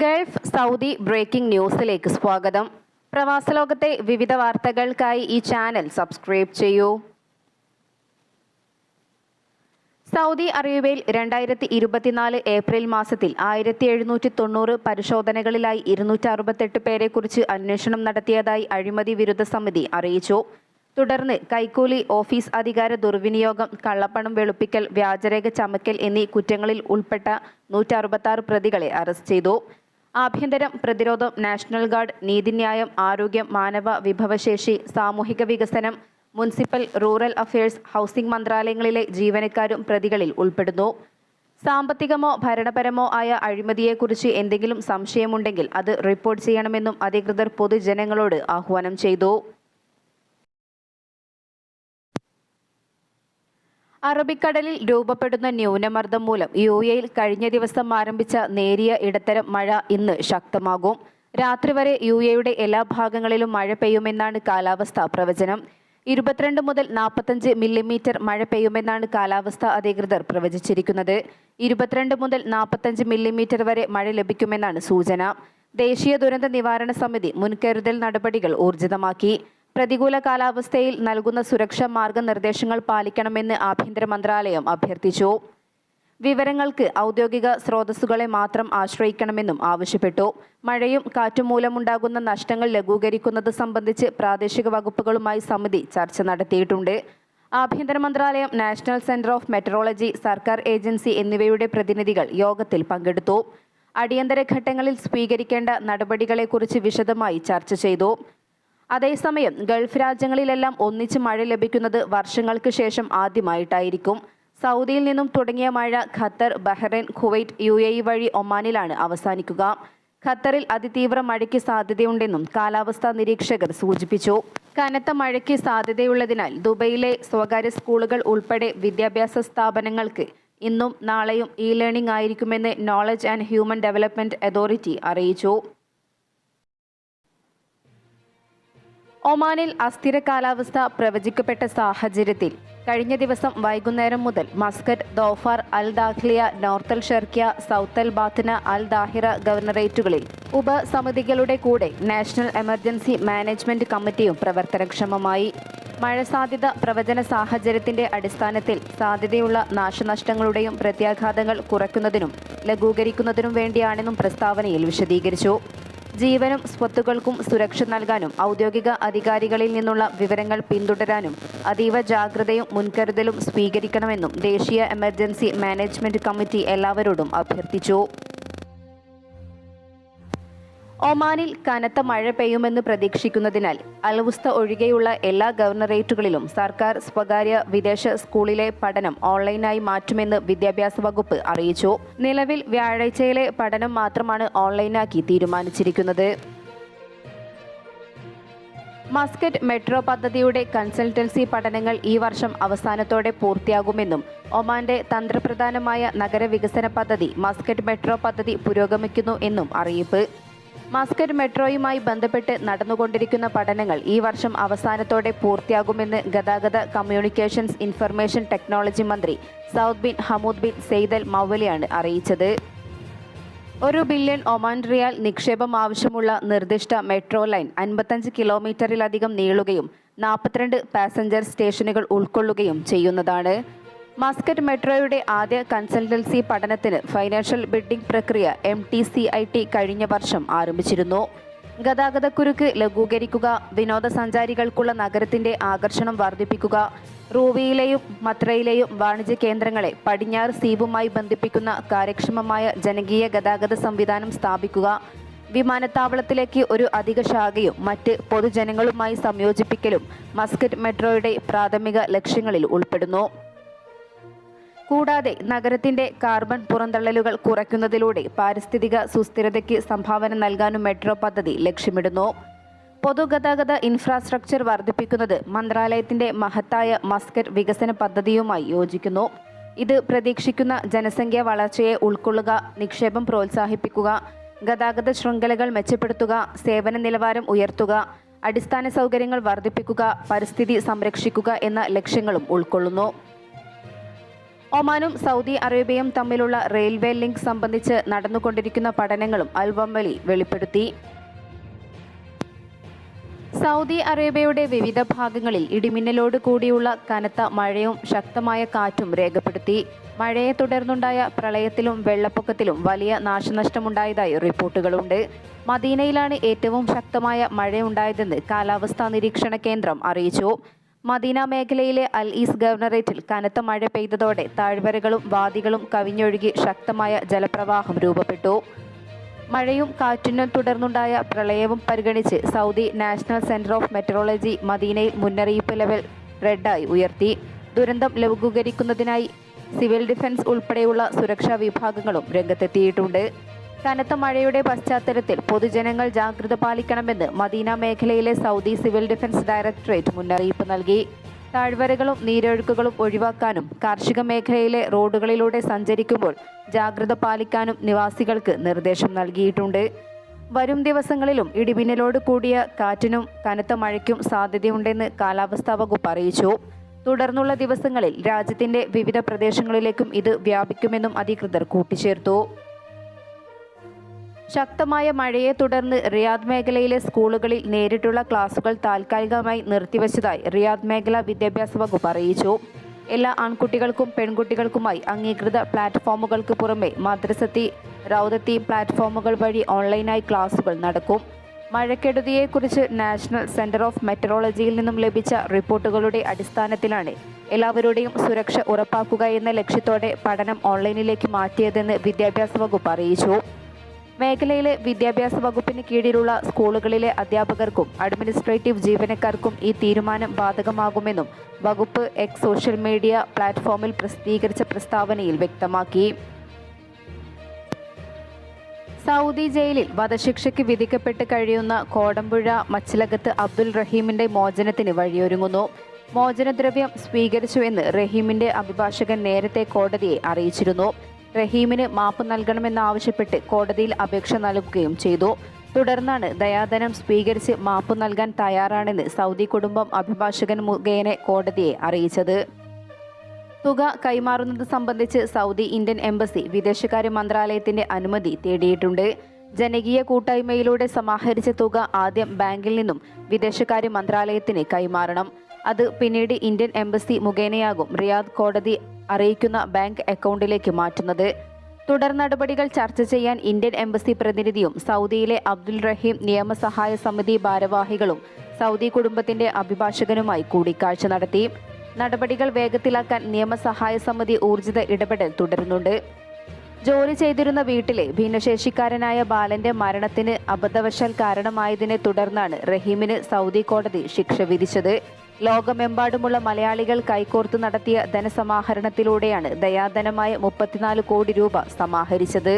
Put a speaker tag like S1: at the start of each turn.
S1: Gulf Saudi breaking ന്യൂസിലേക്ക് സ്വാഗതം. പ്രവാസലോകത്തെ വിവിധ വാർത്തകൾക്കായി ഈ ചാനൽ സബ്സ്ക്രൈബ് ചെയ്യൂ. സൗദി അറേബ്യയിൽ രണ്ടായിരത്തി ഇരുപത്തിനാല് ഏപ്രിൽ മാസത്തിൽ ആയിരത്തി എഴുന്നൂറ്റി തൊണ്ണൂറ് പരിശോധനകളിലായി ഇരുന്നൂറ്റി അറുപത്തെട്ട് പേരെക്കുറിച്ച് അന്വേഷണം നടത്തിയതായി അഴിമതി വിരുദ്ധ സമിതി അറിയിച്ചു. തുടർന്ന് കൈക്കൂലി ഓഫീസ് അധികാര ദുർവിനിയോഗം കള്ളപ്പണം വെളുപ്പിക്കൽ വ്യാജരേഖ ചമക്കൽ എന്നീ കുറ്റങ്ങളിൽ ഉൾപ്പെട്ട നൂറ്റി പ്രതികളെ അറസ്റ്റ് ചെയ്തു. ആഭ്യന്തരം പ്രതിരോധം നാഷണൽ ഗാർഡ് നീതിന്യായം ആരോഗ്യം മാനവ വിഭവശേഷി സാമൂഹിക വികസനം മുനിസിപ്പൽ റൂറൽ അഫയേഴ്സ് ഹൗസിംഗ് മന്ത്രാലയങ്ങളിലെ ജീവനക്കാരും പ്രതികളിൽ ഉൾപ്പെടുന്നു. സാമ്പത്തികമോ ഭരണപരമോ ആയ അഴിമതിയെക്കുറിച്ച് എന്തെങ്കിലും സംശയമുണ്ടെങ്കിൽ അത് റിപ്പോർട്ട് ചെയ്യണമെന്നും അധികൃതർ പൊതുജനങ്ങളോട് ആഹ്വാനം ചെയ്തു. അറബിക്കടലിൽ രൂപപ്പെടുന്ന ന്യൂനമർദ്ദം മൂലം യു എയിൽ കഴിഞ്ഞ ദിവസം ആരംഭിച്ച നേരിയ ഇടത്തരം മഴ ഇന്ന് ശക്തമാകും. രാത്രി വരെ യു എയുടെ എല്ലാ ഭാഗങ്ങളിലും മഴ പെയ്യുമെന്നാണ് കാലാവസ്ഥാ പ്രവചനം. ഇരുപത്തിരണ്ട് മുതൽ നാൽപ്പത്തഞ്ച് മില്ലിമീറ്റർ മഴ പെയ്യുമെന്നാണ് കാലാവസ്ഥാ അധികൃതർ പ്രവചിച്ചിരിക്കുന്നത്. ഇരുപത്തിരണ്ട് മുതൽ നാൽപ്പത്തഞ്ച് മില്ലിമീറ്റർ വരെ മഴ ലഭിക്കുമെന്നാണ് സൂചന. ദേശീയ ദുരന്ത നിവാരണ സമിതി മുൻകരുതൽ നടപടികൾ ഊർജിതമാക്കി. പ്രതികൂല കാലാവസ്ഥയിൽ നൽകുന്ന സുരക്ഷാ മാർഗനിർദ്ദേശങ്ങൾ പാലിക്കണമെന്ന് ആഭ്യന്തര മന്ത്രാലയം അഭ്യർത്ഥിച്ചു. വിവരങ്ങൾക്ക് ഔദ്യോഗിക സ്രോതസ്സുകളെ മാത്രം ആശ്രയിക്കണമെന്നും ആവശ്യപ്പെട്ടു. മഴയും കാറ്റും മൂലമുണ്ടാകുന്ന നഷ്ടങ്ങൾ ലഘൂകരിക്കുന്നത് സംബന്ധിച്ച് പ്രാദേശിക വകുപ്പുകളുമായി സമിതി ചർച്ച നടത്തിയിട്ടുണ്ട്. ആഭ്യന്തര മന്ത്രാലയം നാഷണൽ സെന്റർ ഓഫ് മെട്രോളജി സർക്കാർ ഏജൻസി എന്നിവയുടെ പ്രതിനിധികൾ യോഗത്തിൽ പങ്കെടുത്തു. അടിയന്തര ഘട്ടങ്ങളിൽ സ്വീകരിക്കേണ്ട നടപടികളെക്കുറിച്ച് വിശദമായി ചർച്ച ചെയ്തു. അതേസമയം ഗൾഫ് രാജ്യങ്ങളിലെല്ലാം ഒന്നിച്ച് മഴ ലഭിക്കുന്നത് വർഷങ്ങൾക്ക് ശേഷം ആദ്യമായിട്ടായിരിക്കും. സൗദിയിൽ നിന്നും തുടങ്ങിയ മഴ Qatar Bahrain Kuwait U A വഴി ഒമാനിലാണ് അവസാനിക്കുക. ഖത്തറിൽ അതിതീവ്ര മഴയ്ക്ക് സാധ്യതയുണ്ടെന്നും കാലാവസ്ഥാ നിരീക്ഷകർ സൂചിപ്പിച്ചു. കനത്ത മഴയ്ക്ക് സാധ്യതയുള്ളതിനാൽ ദുബൈയിലെ സ്വകാര്യ സ്കൂളുകൾ ഉൾപ്പെടെ വിദ്യാഭ്യാസ സ്ഥാപനങ്ങൾക്ക് ഇന്നും നാളെയും ഇ ലേണിംഗ് ആയിരിക്കുമെന്ന് knowledge and human development authority അറിയിച്ചു. ഒമാനിൽ അസ്ഥിര കാലാവസ്ഥ പ്രവചിക്കപ്പെട്ട സാഹചര്യത്തിൽ കഴിഞ്ഞ ദിവസം വൈകുന്നേരം മുതൽ Muscat Dhofar Al Dakhliyah North Al Sharqiyah South Al Batinah Al Dhahirah ഗവർണറേറ്റുകളിൽ ഉപസമിതികളുടെ കൂടെ നാഷണൽ എമർജൻസി മാനേജ്മെന്റ് കമ്മിറ്റിയും പ്രവർത്തനക്ഷമമായി. മഴ സാധ്യത പ്രവചന സാഹചര്യത്തിന്റെ അടിസ്ഥാനത്തിൽ സാധ്യതയുള്ള നാശനഷ്ടങ്ങളുടെയും പ്രത്യാഘാതങ്ങൾ കുറയ്ക്കുന്നതിനും ലഘൂകരിക്കുന്നതിനും വേണ്ടിയാണെന്നും പ്രസ്താവനയിൽ വിശദീകരിച്ചു. ജീവനും സ്വത്തുക്കൾക്കും സുരക്ഷ നൽകാനും ഔദ്യോഗിക അധികാരികളിൽ നിന്നുള്ള വിവരങ്ങൾ പിന്തുടരാനും അതീവ ജാഗ്രതയും മുൻകരുതലും സ്വീകരിക്കണമെന്നും ദേശീയ എമർജൻസി മാനേജ്മെന്റ് കമ്മിറ്റി എല്ലാവരോടും അഭ്യർത്ഥിച്ചു. ഒമാനിൽ കനത്ത മഴ പെയ്യുമെന്ന് പ്രതീക്ഷിക്കുന്നതിനാൽ അൽവുസ്ത ഒഴികെയുള്ള എല്ലാ ഗവർണറേറ്റുകളിലും സർക്കാർ സ്വകാര്യ വിദേശ സ്കൂളിലെ പഠനം ഓൺലൈനായി മാറ്റുമെന്ന് വിദ്യാഭ്യാസ വകുപ്പ് അറിയിച്ചു. നിലവിൽ വ്യാഴാഴ്ചയിലെ പഠനം മാത്രമാണ് ഓൺലൈനാക്കി തീരുമാനിച്ചിരിക്കുന്നത്. മസ്കറ്റ് മെട്രോ പദ്ധതിയുടെ കൺസൾട്ടൻസി പഠനങ്ങൾ ഈ വർഷം അവസാനത്തോടെ പൂർത്തിയാകുമെന്നും ഒമാന്റെ തന്ത്രപ്രധാനമായ നഗരവികസന പദ്ധതി മസ്കറ്റ് മെട്രോ പദ്ധതി പുരോഗമിക്കുന്നു എന്നും അറിയിപ്പ്. മസ്കറ്റ് മെട്രോയുമായി ബന്ധപ്പെട്ട് നടന്നുകൊണ്ടിരിക്കുന്ന പഠനങ്ങൾ ഈ വർഷം അവസാനത്തോടെ പൂർത്തിയാകുമെന്ന് ഗതാഗത കമ്മ്യൂണിക്കേഷൻസ് ഇൻഫർമേഷൻ ടെക്നോളജി മന്ത്രി Saud bin Hamood bin Said al മൗവലിയാണ് അറിയിച്ചത്. ഒരു ബില്യൺ ഒമാൻ റിയാൽ നിക്ഷേപം ആവശ്യമുള്ള നിർദ്ദിഷ്ട മെട്രോ ലൈൻ അൻപത്തഞ്ച് കിലോമീറ്ററിലധികം നീളുകയും നാൽപ്പത്തിരണ്ട് പാസഞ്ചർ സ്റ്റേഷനുകൾ ഉൾക്കൊള്ളുകയും ചെയ്യുന്നതാണ്. മസ്കറ്റ് മെട്രോയുടെ ആദ്യ കൺസൾട്ടൻസി പഠനത്തിന് ഫൈനാൻഷ്യൽ ബിഡിംഗ് പ്രക്രിയ M T C I T കഴിഞ്ഞ വർഷം ആരംഭിച്ചിരുന്നു. ഗതാഗതക്കുരുക്ക് ലഘൂകരിക്കുക വിനോദസഞ്ചാരികൾക്കുള്ള നഗരത്തിന്റെ ആകർഷണം വർദ്ധിപ്പിക്കുക റൂവിയിലെയും മത്രയിലെയും വാണിജ്യ കേന്ദ്രങ്ങളെ പടിഞ്ഞാറ് സീവുമായി ബന്ധിപ്പിക്കുന്ന കാര്യക്ഷമമായ ജനകീയ ഗതാഗത സംവിധാനം സ്ഥാപിക്കുക വിമാനത്താവളത്തിലേക്ക് ഒരു അധിക ശാഖയും മറ്റ് പൊതുജനങ്ങളുമായി സംയോജിപ്പിക്കലും മസ്കറ്റ് മെട്രോയുടെ പ്രാഥമിക ലക്ഷ്യങ്ങളിൽ ഉൾപ്പെടുന്നു. കൂടാതെ നഗരത്തിന്റെ കാർബൺ പുറന്തള്ളലുകൾ കുറയ്ക്കുന്നതിലൂടെ പാരിസ്ഥിതിക സുസ്ഥിരതയ്ക്ക് സംഭാവന നൽകാനും മെട്രോ പദ്ധതി ലക്ഷ്യമിടുന്നു. പൊതുഗതാഗത ഇൻഫ്രാസ്ട്രക്ചർ വർദ്ധിപ്പിക്കുന്നത് മന്ത്രാലയത്തിന്റെ മഹത്തായ മസ്കറ്റ് വികസന പദ്ധതിയുമായി യോജിക്കുന്നു. ഇത് പ്രതീക്ഷിക്കുന്ന ജനസംഖ്യ വളർച്ചയെ ഉൾക്കൊള്ളുക നിക്ഷേപം പ്രോത്സാഹിപ്പിക്കുക ഗതാഗത ശൃംഖലകൾ മെച്ചപ്പെടുത്തുക സേവന നിലവാരം ഉയർത്തുക അടിസ്ഥാന സൗകര്യങ്ങൾ വർദ്ധിപ്പിക്കുക പരിസ്ഥിതി സംരക്ഷിക്കുക എന്ന ലക്ഷ്യങ്ങളും ഉൾക്കൊള്ളുന്നു. ഒമാനും സൗദി അറേബ്യയും തമ്മിലുള്ള റെയിൽവേ ലിങ്ക് സംബന്ധിച്ച് നടന്നുകൊണ്ടിരിക്കുന്ന പഠനങ്ങളും അൽവംവലി വെളിപ്പെടുത്തി. സൗദി അറേബ്യയുടെ വിവിധ ഭാഗങ്ങളിൽ ഇടിമിന്നലോട് കൂടിയുള്ള കനത്ത മഴയും ശക്തമായ കാറ്റും രേഖപ്പെടുത്തി. മഴയെ തുടർന്നുണ്ടായ പ്രളയത്തിലും വെള്ളപ്പൊക്കത്തിലും വലിയ നാശനഷ്ടമുണ്ടായതായി റിപ്പോർട്ടുകളുണ്ട്. മദീനയിലാണ് ഏറ്റവും ശക്തമായ മഴയുണ്ടായതെന്ന് കാലാവസ്ഥാ നിരീക്ഷണ കേന്ദ്രം അറിയിച്ചു. മദീന മേഖലയിലെ അൽ ഈസ് ഗവർണറേറ്റിൽ കനത്ത മഴ പെയ്തതോടെ താഴ്വരകളും വാദികളും കവിഞ്ഞൊഴുകി ശക്തമായ ജലപ്രവാഹം രൂപപ്പെട്ടു. മഴയും കാറ്റിനും തുടർന്നുണ്ടായ പ്രളയവും പരിഗണിച്ച് Saudi national centre of meteorology മദീനയിൽ മുന്നറിയിപ്പ് ലെവൽ റെഡായി ഉയർത്തി. ദുരന്തം ലഘൂകരിക്കുന്നതിനായി സിവിൽ ഡിഫൻസ് ഉൾപ്പെടെയുള്ള സുരക്ഷാ വിഭാഗങ്ങളും രംഗത്തെത്തിയിട്ടുണ്ട്. കനത്ത മഴയുടെ പശ്ചാത്തലത്തിൽ പൊതുജനങ്ങൾ ജാഗ്രത പാലിക്കണമെന്ന് മദീന മേഖലയിലെ സൗദി സിവിൽ ഡിഫൻസ് ഡയറക്ടറേറ്റ് മുന്നറിയിപ്പ് നൽകി. താഴ്വരകളും നീരൊഴുക്കുകളും ഒഴിവാക്കാനും കാർഷിക മേഖലയിലെ റോഡുകളിലൂടെ സഞ്ചരിക്കുമ്പോൾ ജാഗ്രത പാലിക്കാനും നിവാസികൾക്ക് നിർദ്ദേശം നൽകിയിട്ടുണ്ട്. വരും ദിവസങ്ങളിലും ഇടിമിന്നലോട് കൂടിയ കാറ്റിനും കനത്ത മഴയ്ക്കും സാധ്യതയുണ്ടെന്ന് കാലാവസ്ഥാ വകുപ്പ് അറിയിച്ചു. തുടർന്നുള്ള ദിവസങ്ങളിൽ രാജ്യത്തിന്റെ വിവിധ പ്രദേശങ്ങളിലേക്കും ഇത് വ്യാപിക്കുമെന്നും അധികൃതർ കൂട്ടിച്ചേർത്തു. ശക്തമായ മഴയെ തുടർന്ന് റിയാദ് മേഖലയിലെ സ്കൂളുകളിൽ നേരിട്ടുള്ള ക്ലാസുകൾ താൽക്കാലികമായി നിർത്തിവച്ചതായി റിയാദ് മേഖല വിദ്യാഭ്യാസ വകുപ്പ് അറിയിച്ചു. എല്ലാ ആൺകുട്ടികൾക്കും പെൺകുട്ടികൾക്കുമായി അംഗീകൃത പ്ലാറ്റ്ഫോമുകൾക്ക് പുറമെ മദ്രസത്തി റൗദത്തി പ്ലാറ്റ്ഫോമുകൾ വഴി ഓൺലൈനായി ക്ലാസുകൾ നടക്കും. മഴക്കെടുതിയെക്കുറിച്ച് നാഷണൽ സെന്റർ ഓഫ് മെറ്ററോളജിയിൽ നിന്നും ലഭിച്ച റിപ്പോർട്ടുകളുടെ അടിസ്ഥാനത്തിലാണ് എല്ലാവരുടെയും സുരക്ഷ ഉറപ്പാക്കുക എന്ന ലക്ഷ്യത്തോടെ പഠനം ഓൺലൈനിലേക്ക് മാറ്റിയതെന്ന് വിദ്യാഭ്യാസ വകുപ്പ് അറിയിച്ചു. മേഖലയിലെ വിദ്യാഭ്യാസ വകുപ്പിന് കീഴിലുള്ള സ്കൂളുകളിലെ അധ്യാപകർക്കും അഡ്മിനിസ്ട്രേറ്റീവ് ജീവനക്കാർക്കും ഈ തീരുമാനം ബാധകമാകുമെന്നും വകുപ്പ് എക്സ് സോഷ്യൽ മീഡിയ പ്ലാറ്റ്ഫോമിൽ പ്രസിദ്ധീകരിച്ച പ്രസ്താവനയിൽ വ്യക്തമാക്കി. സൗദി ജയിലിൽ വധശിക്ഷയ്ക്ക് വിധിക്കപ്പെട്ട് കഴിയുന്ന കോടമ്പുഴ മച്ചിലകത്ത് അബ്ദുൽ റഹീമിന്റെ മോചനത്തിന് വഴിയൊരുങ്ങുന്നു. മോചനദ്രവ്യം സ്വീകരിച്ചുവെന്ന് റഹീമിന്റെ അഭിഭാഷകൻ നേരത്തെ കോടതിയെ അറിയിച്ചിരുന്നു. റഹീമിന് മാപ്പ് നൽകണമെന്നാവശ്യപ്പെട്ട് കോടതിയിൽ അപേക്ഷ നൽകുകയും ചെയ്തു. തുടർന്നാണ് ദയാധനം സ്വീകരിച്ച് മാപ്പ് നൽകാൻ തയ്യാറാണെന്ന് സൗദി കുടുംബം അഭിഭാഷകൻ മുഖേന കോടതിയെ അറിയിച്ചത്. തുക കൈമാറുന്നത് സംബന്ധിച്ച് സൗദി ഇന്ത്യൻ എംബസി വിദേശകാര്യ മന്ത്രാലയത്തിന്റെ അനുമതി തേടിയിട്ടുണ്ട്. ജനകീയ കൂട്ടായ്മയിലൂടെ സമാഹരിച്ച തുക ആദ്യം ബാങ്കിൽ നിന്നും വിദേശകാര്യ മന്ത്രാലയത്തിന് കൈമാറണം. അത് പിന്നീട് ഇന്ത്യൻ എംബസി മുഖേനയാകും റിയാദ് കോടതി അറിയിക്കുന്ന ബാങ്ക് അക്കൗണ്ടിലേക്ക് മാറ്റുന്നത്. തുടർ നടപടികൾ ചർച്ച ചെയ്യാൻ ഇന്ത്യൻ എംബസി പ്രതിനിധിയും സൗദിയിലെ അബ്ദുൽ റഹീം നിയമസഹായ സമിതി ഭാരവാഹികളും സൗദി കുടുംബത്തിന്റെ അഭിഭാഷകനുമായി കൂടിക്കാഴ്ച നടത്തി. നടപടികൾ വേഗത്തിലാക്കാൻ നിയമസഹായ സമിതി ഊർജിത ഇടപെടൽ തുടരുന്നുണ്ട്. ജോലി ചെയ്തിരുന്ന വീട്ടിലെ ഭിന്നശേഷിക്കാരനായ ബാലന്റെ മരണത്തിന് അബദ്ധവശാൽ കാരണമായതിനെ തുടർന്നാണ് റഹീമിന് സൗദി കോടതി ശിക്ഷ വിധിച്ചത്. ലോകമെമ്പാടുമുള്ള മലയാളികൾ കൈകോർത്ത് നടത്തിയ ധനസമാഹരണത്തിലൂടെയാണ് ദയാധനമായ മുപ്പത്തിനാല് കോടി രൂപ സമാഹരിച്ചത്.